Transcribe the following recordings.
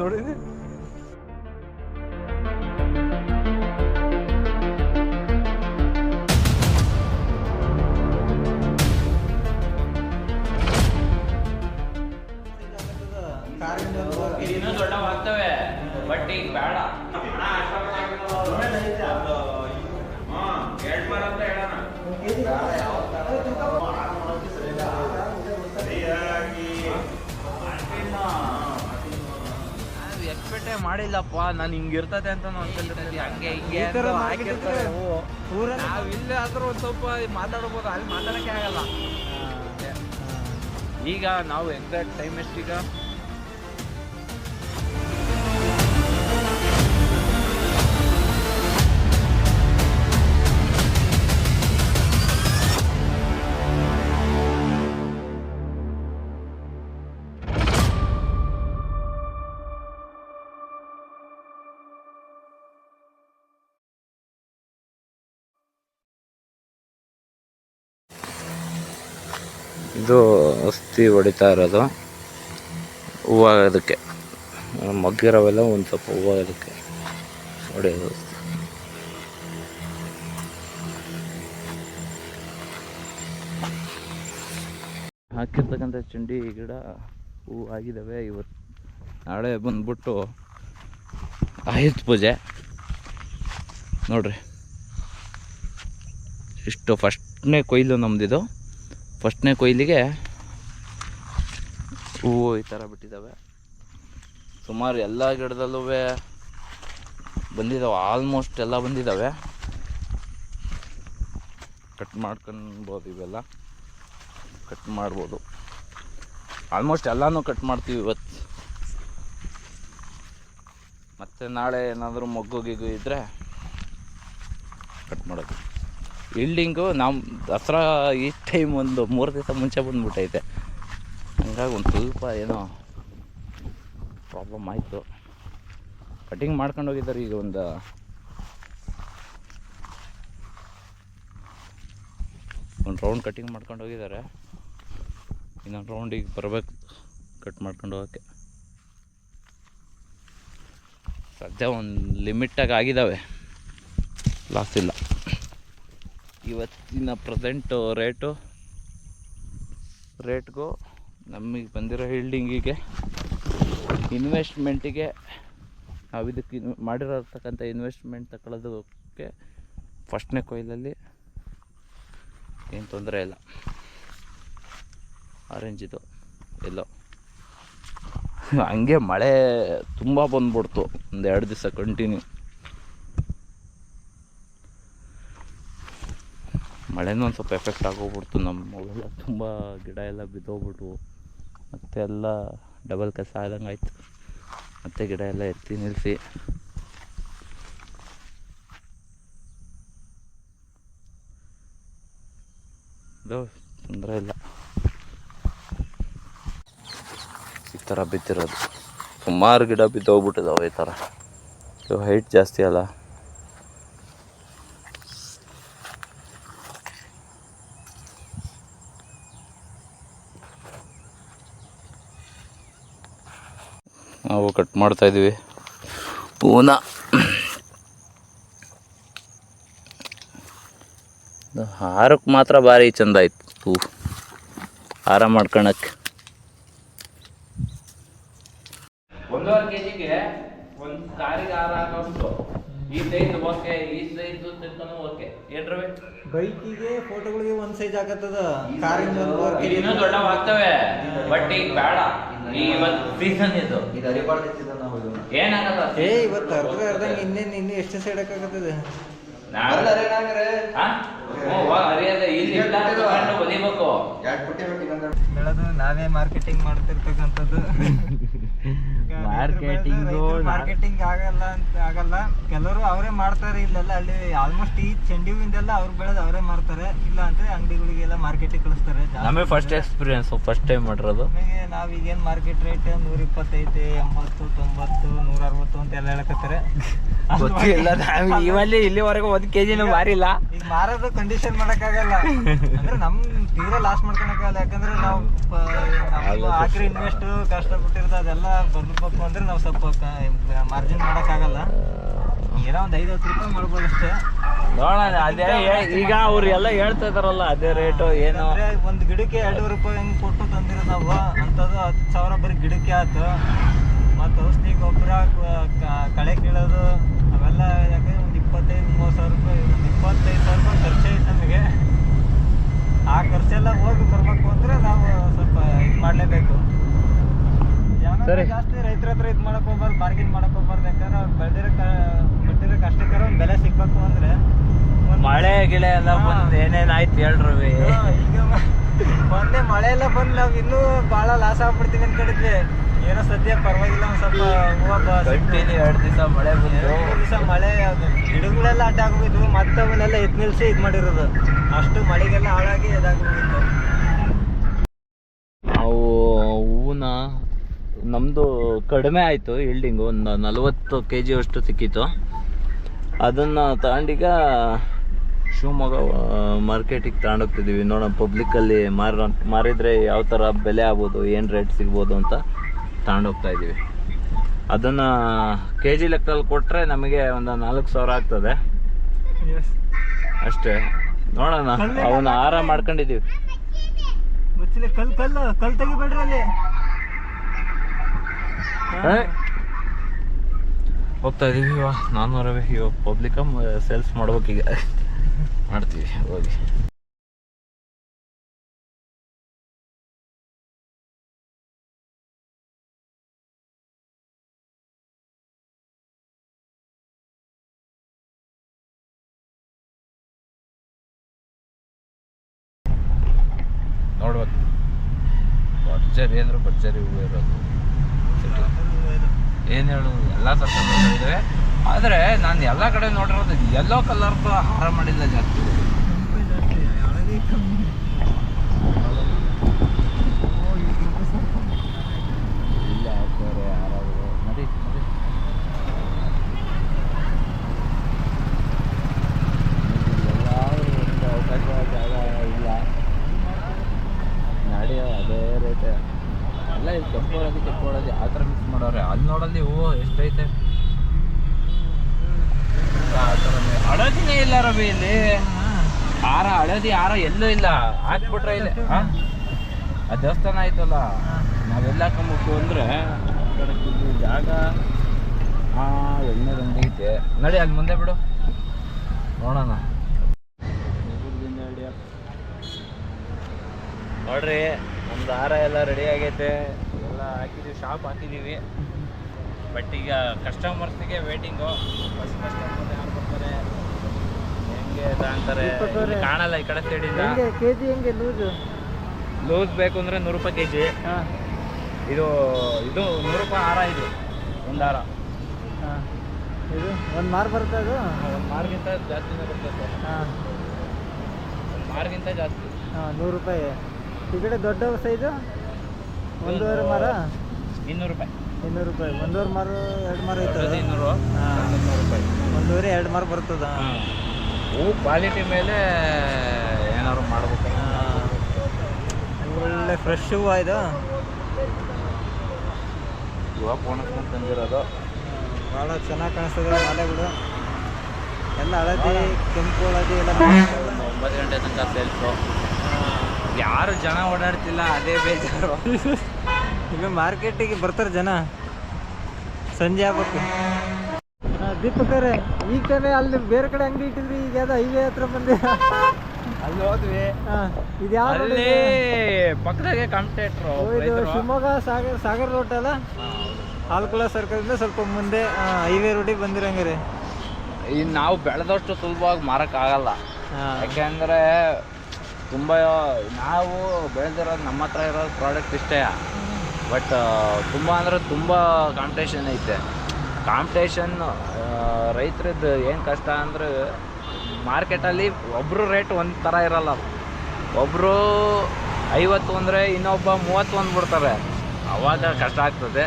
ನೋಡಿ ಇನ್ನೂ ಎಕ್ಸ್ಪೆಕ್ಟೇ ಮಾಡಿಲ್ಲಪ್ಪ ನಾನು ಹಿಂಗೆ ಇರ್ತದೆ ಅಂತ ಅನ್ಕೊಂಡಿರ್ತೀನಿ ಹಂಗೆ ಹಿಂಗೆ. ಹಾಕಿರ್ತಾರೆ ನಾವು ಇಲ್ಲೇ ಆದ್ರೂ ಒಂದ್ ಸ್ವಲ್ಪ ಮಾತಾಡ್ಬೋದು ಅಲ್ಲಿ ಮಾತಾಡಕ್ಕೆ ಆಗಲ್ಲ. ಈಗ ನಾವು ಎಕ್ಸಾಕ್ಟ್ ಟೈಮ್ ಎಷ್ಟೀಗ ಇದು ಔಷಧಿ ಹೊಡಿತಾ ಇರೋದು. ಹೂವಾಗೋದಕ್ಕೆ ಮಗ್ಗಿರೋವೆಲ್ಲ ಒಂದು ಸ್ವಲ್ಪ ಹೂವಾಗೋದಕ್ಕೆ ಹೊಡೆಯೋದು. ಹಾಕಿರ್ತಕ್ಕಂಥ ಚಂಡಿ, ಗಿಡ, ಹೂ ಆಗಿದ್ದಾವೆ ಇವತ್ತು. ನಾಳೆ ಬಂದ್ಬಿಟ್ಟು ಆಯುಧ ಪೂಜೆ. ನೋಡ್ರಿ. ಇಷ್ಟು ಫಸ್ಟ್ನೇ ಕೊಯ್ಲು ನಮ್ಮದಿದು ಫಸ್ಟ್ನೇ ಕೊಯ್ಲಿಗೆ ಹೂವು ಈ ಥರ ಬಿಟ್ಟಿದ್ದಾವೆ. ಸುಮಾರು ಎಲ್ಲ ಗಿಡದಲ್ಲೂ ಬಂದಿದ್ದಾವೆ ಆಲ್ಮೋಸ್ಟ್ ಎಲ್ಲ ಬಂದಿದ್ದಾವೆ. ಕಟ್ ಮಾಡ್ಕೊಬೋದು ಇವೆಲ್ಲ. ಕಟ್ ಮಾಡ್ಬೋದು. ಆಲ್ಮೋಸ್ಟ್ ಎಲ್ಲನೂ ಕಟ್ ಮಾಡ್ತೀವಿ ಇವತ್ತು ಮತ್ತು ನಾಳೆ ಏನಾದರೂ ಮೊಗ್ಗು ಗಿಗ್ಗು ಇದ್ದರೆ ಕಟ್ ಮಾಡೋದು. ಇಲ್ಡಿಂಗು ನಮ್ಮ ದಸರಾ ಈ ಟೈಮ್ ಒಂದು ಮೂರು ದಿವಸ ಮುಂಚೆ ಬಂದ್ಬಿಟ್ಟೈತೆ. ಹಂಗಾಗಿ ಒಂದು ಸ್ವಲ್ಪ ಏನೋ ಪ್ರಾಬ್ಲಮ್ ಆಯಿತು. ಕಟಿಂಗ್ ಮಾಡ್ಕೊಂಡು ಹೋಗಿದ್ದಾರೆ ಈಗ ಒಂದು ಒಂದು ರೌಂಡ್ ಕಟಿಂಗ್ ಮಾಡ್ಕೊಂಡು ಹೋಗಿದ್ದಾರೆ. ಇನ್ನೊಂದು ರೌಂಡಿಗೆ ಬರಬೇಕು ಕಟ್ ಮಾಡ್ಕೊಂಡು ಹೋಗೋಕ್ಕೆ. ಸದ್ಯ ಒಂದು ಲಿಮಿಟಾಗಿ ಆಗಿದ್ದಾವೆ ಲಾಸ್ ಇಲ್ಲ. ಇವತ್ತಿನ ಪ್ರೆಸೆಂಟು ರೇಟು ರೇಟ್ಗೂ ನಮಗೆ ಬಂದಿರೋ ಹಿಲ್ಡಿಂಗಿಗೆ ಇನ್ವೆಸ್ಟ್ಮೆಂಟಿಗೆ ನಾವು ಇದಕ್ಕೆ ಇನ್, ಮಾಡಿರತಕ್ಕಂಥ ಇನ್ವೆಸ್ಟ್ಮೆಂಟ್ ತಗೊಳ್ಳೋದಕ್ಕೆ ಫಸ್ಟ್ನೇ ಕೊಯ್ಲಲ್ಲಿ ಏನು ತೊಂದರೆ ಇಲ್ಲ. ಆರೆಂಜ್ ಇದು ಎಲ್ಲೋ ಹಂಗೆ ಮಳೆ ತುಂಬ ಬಂದ್ಬಿಡ್ತು. ಒಂದು ಎರಡು ದಿವಸ ಕಂಟಿನ್ಯೂ ಮಳೆನೂ ಒಂದು ಸ್ವಲ್ಪ ಎಫೆಕ್ಟ್ ಆಗೋಗ್ಬಿಡ್ತು ನಮ್ಮ ಅವೆಲ್ಲ ತುಂಬ ಗಿಡ ಎಲ್ಲ ಬಿದ್ದೋಗ್ಬಿಟ್ವು. ಮತ್ತೆ ಎಲ್ಲ ಡಬಲ್ ಕಸ ಆದಂಗೆ ಆಯ್ತು. ಮತ್ತೆ ಗಿಡ ಎಲ್ಲ ಎತ್ತಿ ನಿಲ್ಲಿಸಿ ತೊಂದರೆ ಇಲ್ಲ. ಈ ಥರ ಬಿದ್ದಿರೋದು. ಸುಮಾರು ಗಿಡ ಬಿದ್ದೋಗ್ಬಿಟ್ಟಿದಾವೆ ಈ ಥರ ಹೈಟ್ ಜಾಸ್ತಿ ಅಲ್ಲ. ಕಟ್ ಮಾಡ್ತಾ ಇದೀವಿ. ಪೂನ. ಹಾರಕ್ಕೆ ಮಾತ್ರ ಭಾರಿ ಚಂದ ಆಯ್ತು ಹೂ ಹಾರ ಮಾಡ್ಕೊಳಕ್ಕೆ. ಒಂದೂವರೆ ಕೆ ಜಿಗೆ ಒಂದು ಕಾರಿಗೆ ಹಾರ ಹಾಕೋದು ಈ ಸೈಜ್ ಓಕೆ ಈ ಸೈಜ್ ತಿಳ್ಕೊಂಡು ಓಕೆ. ಏನ್ರವೆ? ಬೈಕಿಗೆ ಫೋಟೋಗಳಿಗೆ ಒಂದು ಸೈಜ್ ಆಗತ್ತದ? ಕಾರಿಗೆ ಇನ್ನೂ ದೊಡ್ಡವಾಗ್ತವೆ ಬಟ್ ಈಗ ಬೇಡ. ಈ ಇವತ್ತು ಸೀಸನ್ ಇದು. ಇದು ಅರಿಬಾರ್ದಿತ್ತಿದ ನಾವು ಇದು. ಏನಾಗಲ್ಲ ಏ ಇವತ್ತು ಅರ್ಧ ಅರ್ಧಂಗೆ ಇನ್ನೇನು ಇನ್ನೂ ಎಷ್ಟು ಸೈಡ್ ಹಾಕಾಗತ್ತದ ನಾಳೆ- ಅಲ್ಲ ಅರೆ ನಾಗರೆ. ಹಾ? ಹ್ಞೂ, ವಾ, ಅರಿಯಲ್ಲ ಇಲ್ಲಿ ಇಲ್ಲ ತಗೊಂಡು ಬದಿಬೇಕು. ಎರಡು ಪುಟ್ಟಿ ಬೇಕು ಇನ್ನೊಂದು ಬೆಳೆದು ನಾವೇ ಮಾರ್ಕೆಟಿಂಗ್ ಮಾಡ್ತಿರ್ತಕ್ಕಂಥದ್ದು. ನಾ- ಮಾರ್ಕೆಟಿಂಗ್ ಆಗಲ್ಲ ಅಂತ ಆಗಲ್ಲ. ಕೆಲವರು ಅವರೇ ಮಾಡ್ತಾರೆ ಇಲ್ಲೆಲ್ಲ ಅಲ್ಲಿ ಆಲ್ಮೋಸ್ಟ್ ಈ ಚೆಂಡಿ ಹೂವಿಂದೆಲ್ಲ ಅವ್ರು ಬೆಳೆದು ಅವರೇ ಮಾರ್ತಾರೆ. ಇಲ್ಲ ಅಂದ್ರೆ ಅಂಗಡಿಗಳಿಗೆಲ್ಲ ಮಾರ್ಕೆಟಿಗೆ ಕಳಿಸ್ತಾರೆ. ನಮಗೆ ಫಸ್ಟ್ ಎಕ್ಸ್ಪೀರಿಯನ್ಸ್ ಫಸ್ಟ್ ಟೈಮ್ ಮಾಡಿರೋದು. ನಮಗೆ ನಾವೀಗೇನು ಮಾರ್ಕೆಟ್ ರೇಟ್ ನೂರ ಇಪ್ಪತ್ತೈದು ಎಂಬತ್ತು ತೊಂಬತ್ತು ನೂರ ಅರವತ್ತು ಅಂತ ಎಲ್ಲ ಹೇಳಕತ್ತಾರೆ. ಗೊತ್ತಿಲ್ಲ ನಾವು ಇವಲ್ಲಿ ಇಲ್ಲಿವರೆಗೂ ಕೆ ಜಿನ ಮಾರಿಲ್ಲ. ಈಗ ಮಾರೋದು ಕಂಡೀಷನ್ ಮಾಡಕ್ಕಾಗಲ್ಲ. ಅಂದ್ರೆ ನಮ್ ತೀರಾ ಲಾಸ್ ಮಾಡ್ಕೊಳಕ್ಕಾಗಲ್ಲ. ಯಾಕಂದ್ರೆ ನಾವು ಆಕ್ರಿ ಹಾಕಿರೋ ಇನ್ವೆಸ್ಟ್ ಕಷ್ಟಪಟ್ಟಿರ್ತದೆ ಅದೆಲ್ಲ ಬರ್ಬೇಕು ಅಂದ್ರೆ ನಾವು ಸ್ವಲ್ಪ ಮಾರ್ಜಿನ್ ಮಾಡಕ್ಕಾಗಲ್ಲ. ಏನೋ ಒಂದ್ ಐದು ಹತ್ತು ರೂಪಾಯಿ ಮಾಡ್ಬೋದು ಅಷ್ಟೇ. ನೋಡೋಣ ಅದೇ ಈಗ ಅವ್ರು ಎಲ್ಲ ಹೇಳ್ತಾ ಇದಾರಲ್ಲ ಅದೇ ರೇಟು ಏನು? ಒಂದು ಗಿಡಕ್ಕೆ ಎರಡೂವರೆ ರೂಪಾಯಿ ಹೆಂಗ್ ಕೊಟ್ಟು ತಂದಿರೋ ನಾವು ಅಂತದ್ದು ಹತ್ತು ಸಾವಿರ ಬರೀ ಗಿಡಕ್ಕೆ ಆಯ್ತು ಮತ್ತು ಔಷಧಿ ಗೊಬ್ಬರ ಕಳೆ ಕೀಳೋದು ಅವೆಲ್ಲ ಯಾಕಂದ್ರೆ ಒಂದು ಇಪ್ಪತ್ತೈದು ಮೂವತ್ತು ಸಾವಿರ ರೂಪಾಯಿ ಒಂದು ಇಪ್ಪತ್ತೈದು ಸಾವಿರ ರೂಪಾಯಿ ಖರ್ಚು ಐತೆ ನಮಗೆ. ಆ ಖರ್ಚೆಲ್ಲ ಹೋಗಿ ಬರ್ಬೇಕು ಅಂದ್ರೆ ನಾವು ಸ್ವಲ್ಪ ಇದು ಮಾಡಲೇಬೇಕು. ಸರಿ. ಜಾಸ್ತಿ ರೈತರ ಹತ್ರ ಇದು ಮಾಡಕ್ ಹೋಗ್ಬಾರ್ದು ಬಾರ್ಗಿನ್ ಮಾಡಕ್ ಹೋಗ್ಬಾರ್ದು ಯಾಕಂದ್ರೆ ಅವ್ರು ಬೆಳೆದಿರೋ ಬೆಳೆದಿರೋ ಕಷ್ಟಕರ ಒಂದು ಬೆಲೆ ಸಿಗ್ಬೇಕು ಅಂದ್ರೆ ಮಳೆ ಗಿಳೆ ಎಲ್ಲ ಏನೇನ್ ಆಯ್ತು ಹೇಳ್ರಿ ಈಗ ಮೊನ್ನೆ ಮಳೆ ಎಲ್ಲ ಬಂದ್ ನಾವು ಇನ್ನೂ ಭಾಳ ಲಾಸ್ ಆಗ್ಬಿಡ್ತೀವಿ ಅನ್ಕೊಂಡಿದ್ವಿ. ಏನೋ ಸದ್ಯ ಪರವಾಗಿಲ್ಲ ಒಂದ್ ಸ್ವಲ್ಪ ಹೂವ ಕಂಟಿನ್ಯೂ ಎರಡು ದಿವಸ ಮಳೆ ಬಂದು. ದಿವಸ ಮಳೆ ಗಿಡಗಳೆಲ್ಲ ಅಡ್ಡ ಆಗೋಗಿದ್ವು ಮತ್ತೆ ಅವನ್ನೆಲ್ಲ ಎತ್ ನಿಲ್ಸಿ ಇದು ಮಾಡಿರೋದು. ಅಷ್ಟು ಮಳೆಗೆಲ್ಲ ಹಾಳಾಗಿ ಇದಾಗೋಗಿತ್ತು ನಾವು ಹೂವನ್ನ ನಮ್ಮದು ಕಡಿಮೆ ಆಯಿತು ಇಲ್ಡಿಂಗು ಒಂದು ನಲವತ್ತು ಕೆ ಜಿ ಅಷ್ಟು ಸಿಕ್ಕಿತ್ತು. ಅದನ್ನು ತಗೊಂಡೀಗ ಶಿವಮೊಗ್ಗ ಮಾರ್ಕೆಟಿಗೆ ತಗೊಂಡೋಗ್ತಿದ್ದೀವಿ ನೋಡೋಣ ಪಬ್ಲಿಕ್ಕಲ್ಲಿ ಮಾರ ಮಾರಿದರೆ ಯಾವ ಥರ ಬೆಲೆ ಆಗ್ಬೋದು ಏನು ರೇಟ್ ಸಿಗ್ಬೋದು ಅಂತ ತಗೊಂಡೋಗ್ತಾ ಇದ್ದೀವಿ ಅದನ್ನು ಕೆ ಜಿ ಲೆಕ್ಕದಲ್ಲಿ ಕೊಟ್ಟರೆ ನಮಗೆ ಒಂದು ನಾಲ್ಕು ಸಾವಿರ ಆಗ್ತದೆ. ಅಷ್ಟೇ. ನೋಡೋಣ ಅವನ್ನ ಆರಾಮ್ ಮಾಡ್ಕೊಂಡಿದ್ದೀವಿ ಕಲ್ ಕಲ್ಲು ಕಲ್ ತೆಗಿಬೇಡ್ರಿ ಅಲ್ಲಿ? ಹೋಗ್ತಾ ಇದೀವಿ ಇವಾಗ. ನಾನು ರವಿ ಇವಾಗ ಪಬ್ಲಿಕ ಸೇಲ್ಸ್ ಮಾಡ್ಬೇಕೀಗ ಮಾಡ್ತೀವಿ, ಹೋಗಿ. ನೋಡ್ಬೇಕು. ಭರ್ಜರಿ ಅಂದ್ರೆ ಭರ್ಜರಿ ಹೂವು ಇರೋದು. ಏನು ಹೇಳೋದು? ಎಲ್ಲ ತರಕಾರಿಗಳಿವೆ ಆದರೆ ನಾನು ಎಲ್ಲ ಕಡೆ ನೋಡಿರೋದು ಎಲ್ಲೋ ಕಲರ್ದು ಹಾರ ಮಾಡಿಲ್ಲ ಜಾಸ್ತಿ ಹಳದಿ ಕಮ್ಮಿ ಇಲ್ಲ ಹಾಕ್ತಾರೆ ಹಾರಗಳು ನಡಿ ನಡಿ ಎಲ್ಲಾದ್ರೂ ಒಂದು ಅವಕಾಶ ಜಾಗ ಇಲ್ಲ ನಾಡಿ ಅದೇ ರೇಟ್ ಎಲ್ಲ ಇಲ್ಲಿ ಕೆಂಪೋಳದಿ ಕೆಂಪೋಳದಿ ಆ ಥರ ಮಿಕ್ಸ್ ಮಾಡೋರೆ ಅಲ್ಲಿ ನೋಡಲ್ಲಿ ಹೂವು ಎಷ್ಟೈತೆ ಆ ಥರನೇ. ಹಳದಿನೇ ಇಲ್ಲ ರವಿ ಇಲ್ಲಿ ಹಾರ ಎಲ್ಲೂ ಇಲ್ಲ. ಹಾಕ್ಬಿಟ್ರೆ ಇಲ್ಲ ಆ ದೇವಸ್ಥಾನ ಆಯ್ತಲ್ಲ, ನಾವೆಲ್ಲ ಹಾಕೊಂಬೇಕು ಅಂದ್ರೆ ಜಾಗ ಎಣ್ಣೆ ಐತೆ. ನಡಿ, ಅಲ್ಲಿ ಮುಂದೆ ಬಿಡು. ನೋಡೋಣ. ನೋಡ್ರಿ ನಮ್ದು ಹಾರ ಎಲ್ಲ ರೆಡಿ ಆಗೈತೆ. ಎಲ್ಲ ಹಾಕಿದೀವಿ ಶಾಪ್ ಹಾಕಿದೀವಿ. ಬಟ್ ಈಗ ಕಸ್ಟಮರ್ಸ್ಗೆ ವೇಟಿಂಗು ಫಸ್ಟ್ ಕಸ್ಟಮರ್ ತಗೊಂತಾರೆ ಇಲ್ಲಿ ಕಾಣಲ್ಲ ಈ ಕಡೆ ಸೈಡಿಂದ ಹೆಂಗೆ ಕೆ ಜಿ ಹೆಂಗೆ ಲೂಸು? ಲೂಸ್ ಬೇಕು ಅಂದರೆ ನೂರು ರೂಪಾಯಿ ಕೆ ಜಿ ಹಾಂ. ಇದು ಇದು ನೂರು ರೂಪಾಯಿ ಹಾರ ಇದು ಒಂದು ಹಾರ. ಹಾಂ. ಇದು ಒಂದು ಮಾರು ಬರುತ್ತೆ ಅದು? ಒಂದು ಮಾರ್ಗಿಂತ ಜಾಸ್ತಿನೇ ಬರ್ತದೆ ಹಾಂ. ಒಂದು ಮಾರ್ಗಿಂತ ಜಾಸ್ತಿ. ಹಾಂ ನೂರು ರೂಪಾಯಿ. ಈ ಕಡೆ ದೊಡ್ಡ ಸೈಜು? ಒಂದೂವರೆ ಮರ? ಇನ್ನೂರು ರೂಪಾಯಿ. ಇನ್ನೂರು ರೂಪಾಯಿ. ಒಂದೂವರೆ ಮಾರು ಎರಡು ಮಾರು ಐತದ ಇನ್ನೂರು ಹಾಂ. ಒಂದೂವರೆ ಎರಡು ಮಾರು ಬರ್ತದ? ಹೂ. ಕ್ವಾಲಿಟಿ ಮೇಲೆ ಏನಾದ್ರು ಮಾಡ್ಬೇಕು. ಹಾಂ. ಒಳ್ಳೆ ಫ್ರೆಶ್ ಹೂವು ಇದು. ಇವಾಗ ಅಂತ ತಂದಿರೋದು ಭಾಳ ಚೆನ್ನಾಗಿ ಕಾಣಿಸ್ತದೆ ಮಾಲೆಗಳು. ಎಲ್ಲ ಹಳದಿ ಕೆಂಪು ಹಳದಿ ಎಲ್ಲ ಒಂಬತ್ತು ಗಂಟೆ ತನಕ ಸೇಲ್ಸು ಯಾರು ಜನ ಓಡಾಡ್ತಿಲ್ಲ ಅದೇ ಬೇಜಾರು. ಈಗ ಮಾರ್ಕೆಟಿಗೆ ಬರ್ತಾರೆ ಜನ. ಸಂಜೆ ಆಗ್ಬೇಕು. ದೀಪಕರೇ ಈಗ ತಾನೇ ಅಲ್ಲಿ ಬೇರೆ ಕಡೆ ಅಂಗಡಿ ಇಟ್ಟಿದ್ರಿ ಈಗ ಯಾವ್ದು ಹೈವೇ ಹತ್ರ ಬಂದೆ ಅಲ್ಲಿ ಹೋದ್ವಿ. ಇದು ಯಾವ? ಪಕ್ಕದಾಗೆ ಕಾಂಪಿಟೇಟ್ರು ಓ, ಇದು ಶಿವಮೊಗ್ಗ ಸಾಗರ್ ಸಾಗರ್ ರೋಡ್ ಅಲ್ಲ? ಸರ್ಕಲ್ ಇಂದ ಸ್ವಲ್ಪ ಮುಂದೆ ಹೈವೇ ರೋಡಿಗೆ ಬಂದಿರಂಗ್ರಿ. ಇನ್ನು ನಾವು ಬೆಳೆದಷ್ಟು ಸುಲಭವಾಗಿ ಮಾರಕ್ಕಾಗಲ್ಲ ಆಗಲ್ಲ. ಯಾಕೆಂದರೆ ತುಂಬ ನಾವು ಬೆಳೆದಿರೋದು ನಮ್ಮ ಹತ್ರ ಇರೋದು ಪ್ರಾಡಕ್ಟ್ ಇಷ್ಟೇ. ಬಟ್ ತುಂಬ ಅಂದರೆ ತುಂಬ ಕಾಂಪಿಟೇಷನ್ ಐತೆ. ಕಾಂಪಿಟೇಷನ್ ರೈತರದ್ದು ಏನು ಕಷ್ಟ ಅಂದ್ರೆ ಮಾರ್ಕೆಟಲ್ಲಿ ಒಬ್ಬರು ರೇಟ್ ಒಂದು ಥರ ಇರಲ್ಲ. ಒಬ್ಬರು ಐವತ್ತು ಅಂದರೆ ಇನ್ನೊಬ್ಬ ಮೂವತ್ತು ಒಂದು ಬಿಡ್ತಾರೆ. ಅವಾಗ ಕಷ್ಟ ಆಗ್ತದೆ.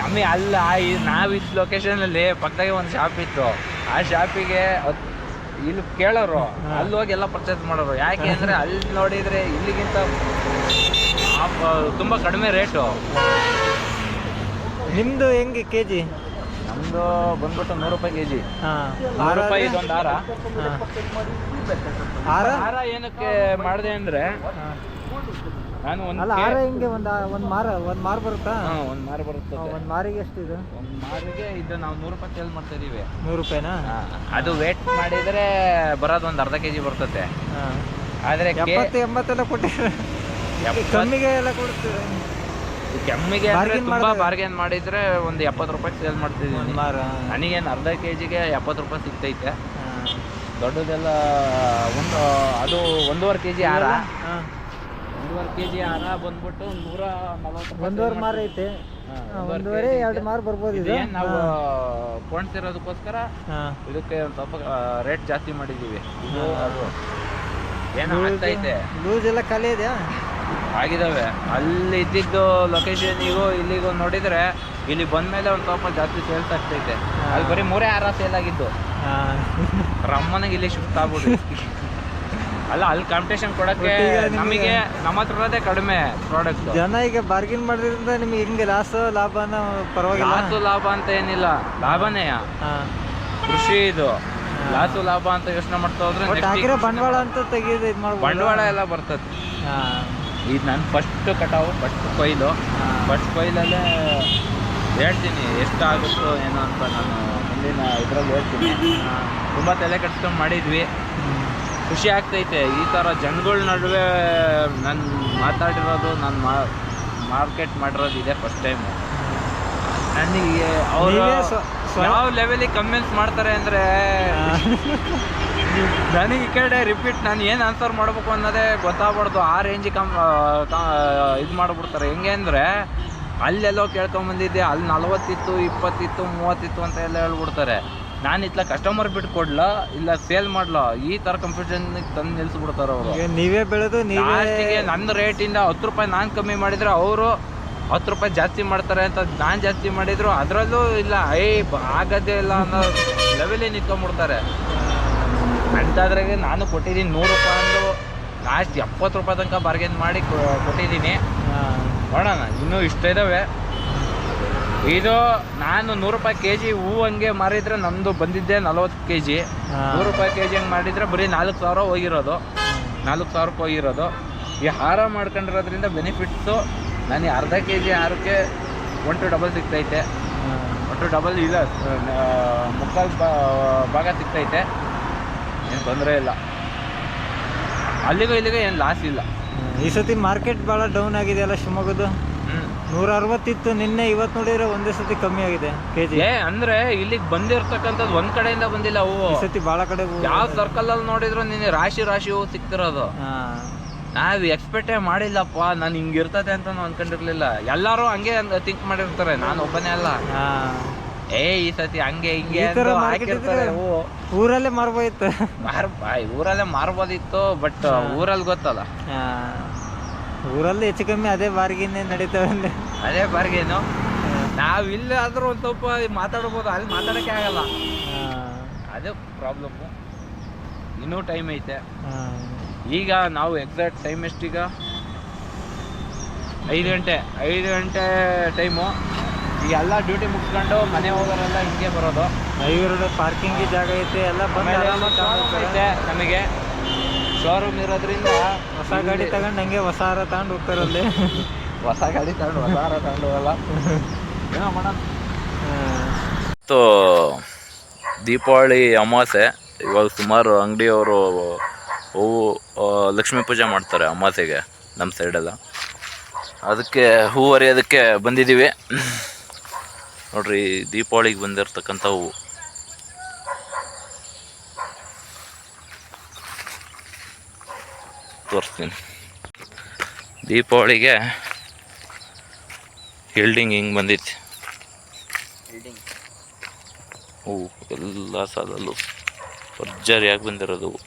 ನಮಗೆ ಅಲ್ಲ ನಾವಿದ್ದ ಲೊಕೇಶನಲ್ಲಿ ಪಕ್ಕದಾಗೆ ಒಂದು ಶಾಪ್ ಇತ್ತು. ಆ ಶಾಪಿಗೆ ಇಲ್ಲಿ ಕೇಳೋರು, ಅಲ್ಲಿ ಹೋಗಿ ಎಲ್ಲ ಪರ್ಚೇಸ್ ಮಾಡೋರು. ಯಾಕೆ ಅಂದರೆ ಅಲ್ಲಿ ನೋಡಿದರೆ ಇಲ್ಲಿಗಿಂತ ತುಂಬ ಕಡಿಮೆ ರೇಟು ನಿಮ್ಮದು ಹೆಂಗೆ ಕೆ ಜಿ ನಮ್ಮದು ಬಂದ್ಬಿಟ್ಟು ನೂರು ರೂಪಾಯಿ ಕೆಜಿ. ಹಾಂ. ನೂರು ರೂಪಾಯಿ ಇದೊಂದು ಹಾರ. ಹಾರ? ಹಾರ ಏನಕ್ಕೆ ಮಾಡಿದೆ ಅಂದ್ರೆ ನಾನು ಒಂದು ಅಲ್ಲ ಹಾರ ಹೆಂಗೆ ಒಂದು ಒಂದು ಮಾರ ಒಂದು ಮಾರು ಬರುತ್ತಾ? ಹಾಂ ಒಂದು ಮಾರು ಬರುತ್ತೆ ಒಂದು ಮಾರಿಗೆ ಎಷ್ಟು ಇದು ಒಂದು ಮಾರಿಗೆ ಇದು ನಾವು ನೂರು ರೂಪಾಯಿ ಸೇಲ್ ಮಾಡ್ತಾ ಇದೀವಿ. ನೂರು ರೂಪಾಯಿನಾ? ಅದು ವೇಟ್ ಮಾಡಿದರೆ ಬರೋದು ಒಂದು ಅರ್ಧ ಕೆ ಜಿ ಬರ್ತದೆ. ಹಾಂ. ಆದರೆ ಎಪ್ಪತ್ತು ಎಂಬತ್ತೆಲ್ಲ ಕೊಟ್ಟಿದ್ದಾರೆ ಕಮ್ಮಿಗೆ ಎಲ್ಲ ಕೊಡ್ತೀರ? ಕೆಮ್ಮಿಗೆ ಅಂದ್ರೆ Bargain ತುಂಬಾ ಮಾಡಿದ್ರೆ? ಬಾರ್ಗೇನ್ ಮಾಡಿದ್ರೆ ಒಂದು ಎಪ್ಪತ್ತು ರೂಪಾಯಿ ಸೇಲ್ ಮಾಡ್ತಿದೀನಿ. ಮಾಡ್ತಿದ್ದೀನಿ ಮಾರ ನನಗೇನು ಅರ್ಧ ಕೆ ಜಿಗೆ ಎಪ್ಪತ್ತು ರೂಪಾಯಿ ಸಿಗ್ತೈತೆ. ದೊಡ್ಡದೆಲ್ಲ ಒಂದು ಅದು ಒಂದೂವರೆ ಕೆ ಜಿ ಹಾರ ಒಂದೂವರೆ ಕೆಜಿ ಹಾರ ಬಂದ್ಬಿಟ್ಟು ನೂರ ನಲವತ್ತು ಒಂದೂವರೆ ಮಾರ ಐತೆ. ಹಾ, ಒಂದೂವರೆ ಎರಡು. ಮಾರು ಬರ್ಬೋದು ಇದು. ನಾವು ಪೋಣಿಸಿರೋದಕ್ಕೋಸ್ಕರ ಹಾಂ. ಇದಕ್ಕೆ ಒಂದು ಸ್ವಲ್ಪ ರೇಟ್ ಜಾಸ್ತಿ ಮಾಡಿದ್ದೀವಿ ಇದು ಅದು. ಏನೋ ಆಗ್ತೈತೆ. ಲೂಸ್ ಎಲ್ಲ ಖಾಲಿ ಇದೆಯಾ? ಆಗಿದಾವೆ. ಅಲ್ಲಿ ಇದ್ದಿದ್ದು ಲೊಕೇಶನಿಗೂ ಇಲ್ಲಿಗೂ ನೋಡಿದ್ರೆ ಇಲ್ಲಿ ಬಂದ್ಮೇಲೆ ಒಂದು ಸ್ವಲ್ಪ ಜಾಸ್ತಿ ಸೇಲ್ಸ್ ಆಗ್ತೈತೆ. ಅಲ್ಲಿ ಬರೀ ಮೂರೇ ಆರ ಸೇಲ್ ಆಗಿದ್ದು. ರಮ್ಮನಿಗೆ ಇಲ್ಲಿ ಶಿಫ್ಟ್ ಆಗ್ಬೋದು ಅಲ್ಲ ಅಲ್ಲಿ ಕಾಂಪಿಟೇಷನ್ ಕೊಡಕ್ಕೆ ನಿಮಗೆ- ನಮ್ಮ ಹತ್ರ ಇರೋದೇ ಕಡಿಮೆ ಪ್ರಾಡಕ್ಟ್ ಜನ ಈಗ ಬಾರ್ಗಿನ್ ಮಾಡಿದ್ರಿಂದ ನಿಮಗೆ ಹಿಂಗೆ ಲಾಸ್ ಲಾಭನ ಪರವಾಗಿಲ್ಲ? ಲಾಸು ಲಾಭ ಅಂತ ಏನಿಲ್ಲ. ಲಾಭನೇ. ಹಾಂ. ಕೃಷಿ ಇದು. ಲಾಸು ಲಾಭ ಅಂತ ಯೋಚನೆ ಮಾಡ್ತಾ ಹೋದ್ರೆ ಬಂಡವಾಳ ಅಂತ ತೆಗೆದು ಇದು ಮಾಡ್ಬೋದು ಬಂಡವಾಳ ಎಲ್ಲ ಬರ್ತದೆ. ಹಾಂ. ಇದು ನನ್ನ ಫಸ್ಟ್ ಕಟಾವು ಫಸ್ಟ್ ಕೊಯ್ಲು ಫಸ್ಟ್ ಕೊಯ್ಲಲ್ಲೇ ಹೇಳ್ತೀನಿ ಎಷ್ಟಾಗುತ್ತೋ ಏನೋ ಅಂತ ನಾನು ಮುಂದಿನ ಇದ್ರಲ್ಲಿ ಹೇಳ್ತೀನಿ. ತುಂಬ ತಲೆ ಕಟ್ಸ್ಕೊಂಡು ಮಾಡಿದ್ವಿ. ಖುಷಿ ಆಗ್ತೈತೆ. ಈ ಥರ ಜನಗಳ ನಡುವೆ ನಾನು ಮಾತಾಡಿರೋದು ನಾನು ಮಾರ್ಕೆಟ್ ಮಾಡಿರೋದು ಇದೆ ಫಸ್ಟ್ ಟೈಮು ನನಗೆ ಅವರು ಯಾವ ಲೆವೆಲಿಗೆ ಕನ್ವಿನ್ಸ್ ಮಾಡ್ತಾರೆ ಅಂದರೆ ನನಗೆ ಈ ಕಡೆ ರಿಪೀಟ್ ನಾನು ಏನು ಆನ್ಸರ್ ಮಾಡಬೇಕು ಅನ್ನೋದೇ ಗೊತ್ತಾಗ್ಬಾರ್ದು. ಆ ರೇಂಜ್ ಕಮ್ ಇದು ಮಾಡಿಬಿಡ್ತಾರೆ. ಹೆಂಗೆ ಅಂದರೆ ಅಲ್ಲೆಲ್ಲೋ ಕೇಳ್ಕೊಂಬಂದಿದ್ದೆ ಅಲ್ಲಿ ನಲ್ವತ್ತಿತ್ತು ಇಪ್ಪತ್ತಿತ್ತು ಮೂವತ್ತಿತ್ತು ಅಂತ ಎಲ್ಲ ಹೇಳ್ಬಿಡ್ತಾರೆ. ನಾನು ಇತ್ಲ ಕಸ್ಟಮರ್ ಬಿಟ್ಟು ಕೊಡ್ಲಾ ಇಲ್ಲ ಸೇಲ್ ಮಾಡ್ಲಾ ಈ ಥರ ಕನ್ಫ್ಯೂಷನ್ ತಂದು ನಿಲ್ಸ್ಬಿಡ್ತಾರೆ ಅವರು. ನೀವೇ ಬೆಳೆದು ನೀವೇ ನನ್ನ ರೇಟಿಂದ ಹತ್ತು ರೂಪಾಯಿ ನಾನು ಕಮ್ಮಿ ಮಾಡಿದ್ರೆ ಅವರು ಹತ್ತು ರೂಪಾಯಿ ಜಾಸ್ತಿ ಮಾಡ್ತಾರೆ ಅಂತ ನಾನು ಜಾಸ್ತಿ ಮಾಡಿದ್ರು ಅದರಲ್ಲೂ ಇಲ್ಲ ಏ ಬ- ಆಗದೇ ಇಲ್ಲ ಅನ್ನೋ ಲೆವೆಲೇ ನಿಂತ್ಕೊಂಡ್ಬಿಡ್ತಾರೆ ಅಂತಾದ್ರಾಗೆ ನಾನು ಕೊಟ್ಟಿದ್ದೀನಿ ನೂರು ರೂಪಾಯಿ ಅಂದು ಲಾಸ್ಟ್ ಎಪ್ಪತ್ತು ರೂಪಾಯಿ ತನಕ ಬಾರ್ಗೇನ್ ಮಾಡಿ ಕೊಟ್ಟಿದ್ದೀನಿ. ನೋಡೋಣ ಇನ್ನೂ ಇಷ್ಟ ಇದ್ದಾವೆ ಇದು ನಾನು ನೂರು ರೂಪಾಯಿ ಕೆ ಜಿ ಹೂವು ಹಂಗೆ ಮಾರಿದ್ರೆ ನಮ್ಮದು ಬಂದಿದ್ದೆ ನಲ್ವತ್ತು ಕೆ ಜಿ. ನೂರು ರೂಪಾಯಿ ಕೆ ಜಿ ಹಂಗೆ ಮಾಡಿದ್ರೆ ಬರೀ ನಾಲ್ಕು ಸಾವಿರ ಹೋಗಿರೋದು. ನಾಲ್ಕು ಸಾವಿರಕ್ಕೆ ಹೋಗಿರೋದು. ಈ ಹಾರ ಮಾಡ್ಕೊಂಡಿರೋದ್ರಿಂದ ಬೆನಿಫಿಟ್ಸು ನನಗೆ ಅರ್ಧ ಕೆ ಜಿ ಹಾರಕ್ಕೆ ಒನ್ ಟು ಡಬಲ್ ಸಿಗ್ತೈತೆ. ಒನ್ ಟು ಡಬಲ್ ಇಲ್ಲ ಮುಕ್ಕಾಲು ಭಾಗ ಸಿಗ್ತೈತೆ. ಏನು ತೊಂದರೆ ಇಲ್ಲ. ಅಲ್ಲಿಗೂ ಇಲ್ಲಿಗೂ ಏನು ಲಾಸ್ ಇಲ್ಲ. ಈ ಸತಿ ಮಾರ್ಕೆಟ್ ಭಾಳ ಡೌನ್ ಆಗಿದೆ ಅಲ್ಲ ಹ್ಞೂ ನೂರ ಅರವತ್ತಿತ್ತು ನಿನ್ನೆ ಇವತ್ತು ನೋಡಿದ್ರೆ ಒಂದೇ ಸತಿ ಕಮ್ಮಿ ಆಗಿದೆ ಕೆಜಿ. ಏ ಅಂದ್ರೆ ಇಲ್ಲಿಗೆ ಬಂದಿರ್ತಕ್ಕಂಥದ್ದು ಒಂದ್ ಕಡೆಯಿಂದ ಬಂದಿಲ್ಲ ಹೂವು ಈ ಸತಿ ಭಾಳ ಕಡೆ ಯಾವ ಸರ್ಕಲ್ ಅಲ್ಲಿ ನೋಡಿದ್ರು ನಿನ್ನೆ ರಾಶಿ ರಾಶಿ ಹೂವು ಸಿಕ್ತಿರೋದು. ನಾವ್ ಎಕ್ಸ್ಪೆಕ್ಟೇ ಮಾಡಿಲ್ಲಪ್ಪ ನಾನು ಹಿಂಗಿರ್ತದೆ ಅಂತ ಅನ್ಕೊಂಡಿರ್ಲಿಲ್ಲ. ಎಲ್ಲಾರು ಹಂಗೆ ಥಿಂಕ್ ಮಾಡಿರ್ತಾರೆ ನಾನು ಒಬ್ಬನೇ ಅಲ್ಲ. ಏ ಈ ಸತಿ ಹಂಗೆ ಹಿಂಗೆ ಈ ಥರ ಅಂತ ಹಾಕಿರ್ತಾರೆ ಇದ್ರೆ- ಊರಲ್ಲೇ ಮಾರ್ಬೋಯ್ತು ಮಾರ್ ಊರಲ್ಲೇ ಮಾರ್ಬೋದಿತ್ತು ಬಟ್ ಊರಲ್ಲಿ ಗೊತ್ತಲ್ಲ. ಊರಲ್ಲಿ ಹೆಚ್ಚು ಕಮ್ಮಿ ಅದೇ ಬಾರ್ಗಿನೇ ನಡೀತಾವೆ ಅದೇ ಬಾರ್ಗೇನು. ನಾವ್ ಇಲ್ಲಿ ಆದ್ರೂ ಒಂದ್ ಸ್ವಲ್ಪ ಮಾತಾಡ್ಬೋದು ಅಲ್ಲಿ ಮಾತಾಡಕ್ಕೆ ಆಗಲ್ಲ. ಅದೇ ಪ್ರಾಬ್ಲಮ್ಮು ಇನ್ನೂ ಟೈಮ್ ಐತೆ. ಈಗ ನಾವು ಎಕ್ಸಾಕ್ಟ್ ಟೈಮ್ ಎಷ್ಟೀಗ? ಐದು ಗಂಟೆ ಐದು ಗಂಟೆ ಟೈಮು ಈಗ ಎಲ್ಲ ಡ್ಯೂಟಿ ಮುಗಿಸ್ಕೊಂಡು ಮನೆ ಹೋಗೋರೆಲ್ಲ ಹಿಂಗೆ ಬರೋದು. ಐವರು ಪಾರ್ಕಿಂಗ್ ಜಾಗ ಐತೆ ಎಲ್ಲ ಬಂದು ಐತೆ ನಮಗೆ. ಶೋರೂಮ್ ಇರೋದ್ರಿಂದ ಹೊಸ ಗಾಡಿ ತಗೊಂಡು ಹಂಗೆ ಹೊಸ ಹಾರ ತಗೊಂಡು ಹೋಗ್ತಾರಲ್ಲಿ ಹೊಸ ಗಾಡಿ ತಗೊಂಡು ಹೊಸ ಹಾರ ತಗೊಂಡು ಹೋಗಲ್ಲ. ಏನೋ ಮಾಡೋಣ. ಮತ್ತು ದೀಪಾವಳಿ ಅಮಾವಾಸ್ಯೆ ಇವಾಗ ಸುಮಾರು ಅಂಗಡಿಯವರು ಹೂವು ಲಕ್ಷ್ಮೀ ಪೂಜೆ ಮಾಡ್ತಾರೆ ಅಮಾವಾಸ್ಯೆಗೆ ನಮ್ಮ ಸೈಡೆಲ್ಲ ಅದಕ್ಕೆ ಹೂವು ಹರಿಯೋದಕ್ಕೆ ಬಂದಿದ್ದೀವಿ. ನೋಡ್ರಿ ದೀಪಾವಳಿಗೆ ಬಂದಿರತಕ್ಕಂಥ ಹೂವು ತೋರಿಸ್ತೀನಿ. ದೀಪಾವಳಿಗೆ ಹಿಲ್ಡಿಂಗ್ ಹಿಂಗೆ ಬಂದಿತ್ತು ಹೂವು ಎಲ್ಲ ಸಾಲಲ್ಲೂ ಭರ್ಜರಿಯಾಗಿ ಬಂದಿರೋದು. ಹೂವು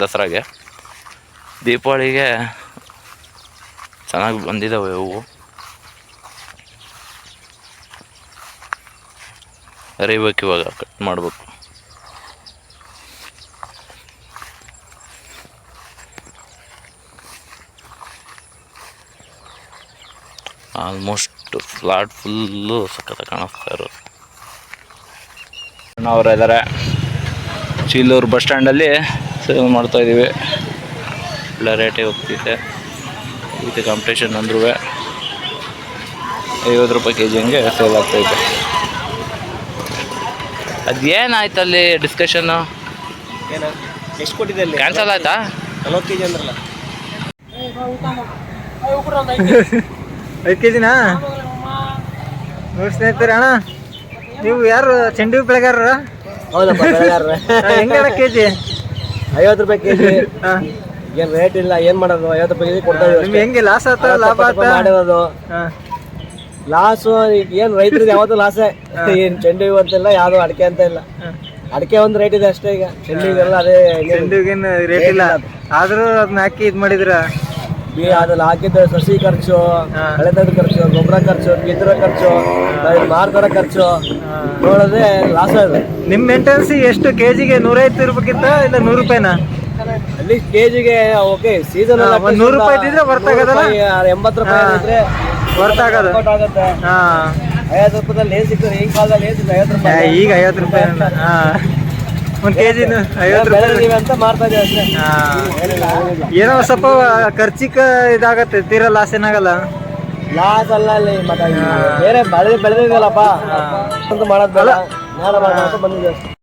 ದಸರಾಗೆ. ದೀಪಾವಳಿಗೆ ಚೆನ್ನಾಗಿ ಬಂದಿದ್ದಾವೆ ಹೂವು. ಅರಿಬೇಕು ಇವಾಗ ಕಟ್ ಮಾಡಬೇಕು. ಆಲ್ಮೋಸ್ಟ್ ಫ್ಲಾಟ್ ಫುಲ್ಲು ಸಖತ್ತ ಕಾಣಿಸ್ತಾ ಇರೋದು. ಅವರಿದ್ದಾರೆ ಚೀಲೂರು ಬಸ್ ಸ್ಟ್ಯಾಂಡಲ್ಲಿ ಸೇಲ್ ಮಾಡ್ತಾ ಇದ್ದೀವಿ ಒಳ್ಳೆ ರೇಟಿಗೆ ಹೋಗ್ತಿದೆ ಇದು ಕಾಂಪಿಟೇಷನ್ ಅಂದ್ರೂ. ಐವತ್ತು ರೂಪಾಯಿ ಕೆ ಜಿ ಹಂಗೆ ಸೇಲ್ ಆಗ್ತೈತೆ. ಅದೇನಾಯ್ತು ಅಲ್ಲಿ ಡಿಸ್ಕಷನ್ನು ಏನು? ಎಷ್ಟು ಕೊಟ್ಟಿದೆ ಅಲ್ಲಿ? ಕ್ಯಾನ್ಸಲ್ ಆಯ್ತಾ? ನಲ್ವತ್ತು ಕೆ ಜಿ ಅಂದ್ರಲ್ಲ. ಐದು ಕೆ ಜಿನಾ ನೋಡಿ ಸ್ನೇಹಿತರೆ ಅಣ್ಣ. ನೀವು ಯಾರು? ಚೆಂಡು ಹೂ ಬೆಳೆಗಾರರ? ಹೌದಪ್ಪ ಬೆಳೆಗಾರರೇ. ಹೆಂಗದ ಕೆ ಜಿ ಐವತ್ತು ರೂಪಾಯಿ ಕೆಜಿ. ಏನ್ ರೇಟ್ ಇಲ್ಲ ಏನ್ ಮಾಡೋದು? ಐವತ್ತು ರೂಪಾಯಿ ಕೆಜಿ ಕೊಡ್ತಾ ನಿಮ್ಗೆ ಹೆಂಗೆ ಲಾಸ್ ಆತ? ಲಾಭ ಆತ? ಮಾಡಿರೋದು. ಹಾಂ. ಲಾಸು ಈಗ ಏನ್ ರೈತರಿಗೆ ಯಾವತ್ತೂ ಲಾಸೇ ಏನ್ ಚೆಂಡು ಹೂವು ಅಂತಿಲ್ಲ ಯಾವ್ದು ಅಡಿಕೆ ಅಂತ ಇಲ್ಲ. ಅಡಿಕೆ ಒಂದು ರೇಟ್ ಇದೆ ಅಷ್ಟೇ ಈಗ. ಚೆಂಡು ಹೂವೆಲ್ಲ ಅದೇ ಚೆಂಡುಗೇನು ರೇಟ್ ಇಲ್ಲ. ಆದ್ರೂ ಅದನ್ನ ಹಾಕಿ ಇದು ಮಾಡಿದ್ರ? ಬಿ ಅದ್ರಲ್ಲಿ ಹಾಕಿದ್ದ ಸಸಿ ಖರ್ಚು ಕಳೆದ ಖರ್ಚು ಗೊಬ್ಬರ ಖರ್ಚು ಗಿದ್ರ ಖರ್ಚು ಮಾರ್ಕೊಡೋ ಖರ್ಚು ನೋಡಿದ್ರೆ ಲಾಸ್ ಇದೆ ನಿಮ್ಮ ಮೆಂಟೆನ್ಸಿ ಎಷ್ಟು ಕೆಜಿಗೆ ನೂರೈವತ್ತು ರೂಪಾಯಿಗಿಂತ ಇಲ್ಲ ನೂರು ರೂಪಾಯಿನಾ? ಅಲ್ಲಿ ಕೆಜಿಗೆ ಓಕೆ ಸೀಸನ್ ನೂರು ರೂಪಾಯಿ ಇದ್ದಿದ್ರೆ ಆಗದಲ್ಲ? ಎಂಬತ್ತು ರೂಪಾಯಿ ಇದ್ರೆ ಆಗದು. ಐವತ್ತು ರೂಪಾಯಿದಲ್ಲಿ ಲೇಸ್ ಸಿಗ್ತದೆ ಈ ಕಾಲದಲ್ಲಿ ಲೇಸ್ ಸಿಗ್ತದೆ ಐವತ್ತು ರೂಪಾಯಿ ಈಗ ಐವತ್ತು ರೂಪಾಯಿ ಹಾಂ. ಒಂದು ಕೆ ಜಿನ ಐವತ್ತು ರೂಪಾಯಿ ಅಂತ ಏನಿಲ್ಲ, ಏನಿಲ್ಲ. ಏನೋ ಸ್ವಲ್ಪ ಖರ್ಚಿಕ ಇದಾಗತ್ತೆ ತೀರಾ ಲಾಸ್ ಏನಾಗಲ್ಲ. ಲಾಸ್ ಅಲ್ಲ ಅಲ್ಲಿ ಮತ್ತೆ ಬೇರೆ ಬೆಳೆದ ಬೆಳೆದಿದ್ದೀವಲ್ಲಪ್ಪ ಅಂತ ಮಾಡೋದ್ ಬೇಡ.